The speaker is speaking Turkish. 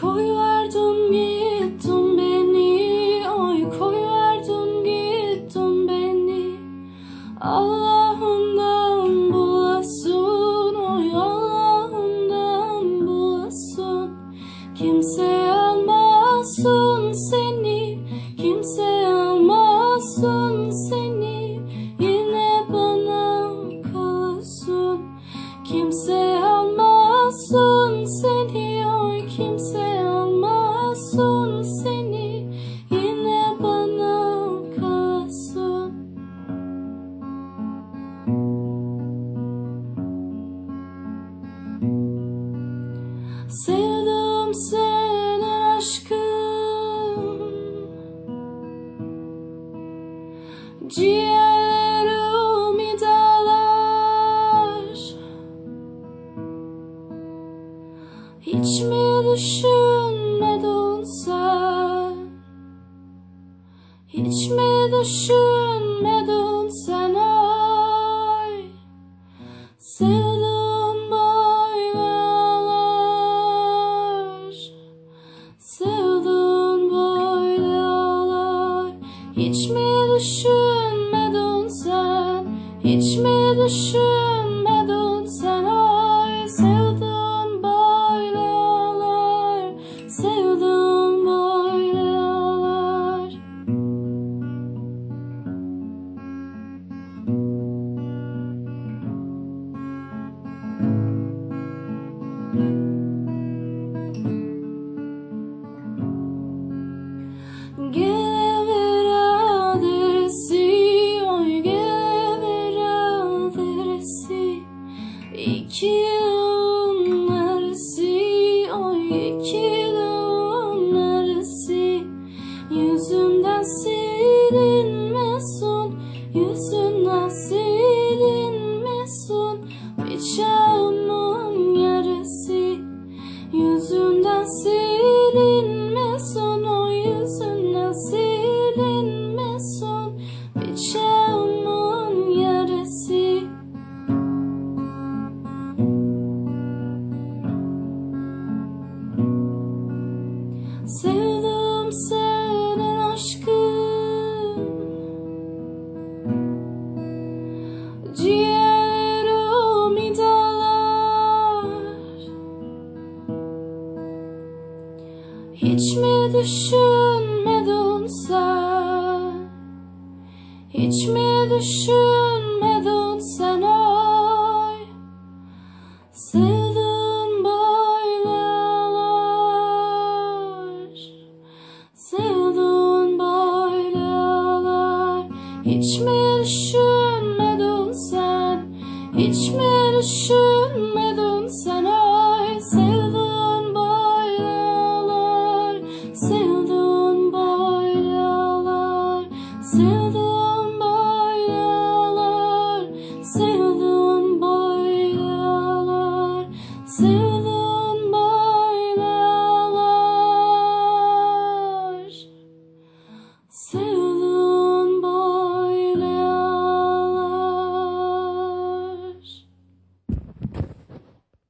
Koyu Sevdim senin aşkın Ciğerimi dalar Hiç mi düşünmedin sen Hiç mi düşünmedin Hiç mi düşünmedin sen? Hiç mi düşün? Hiç mi düşünmedin sen? Hiç mi düşünmedin sen ay? Sevdin baylalar Sevdin baylalar Hiç mi düşünmedin sen? Hiç mi düşünmedin till the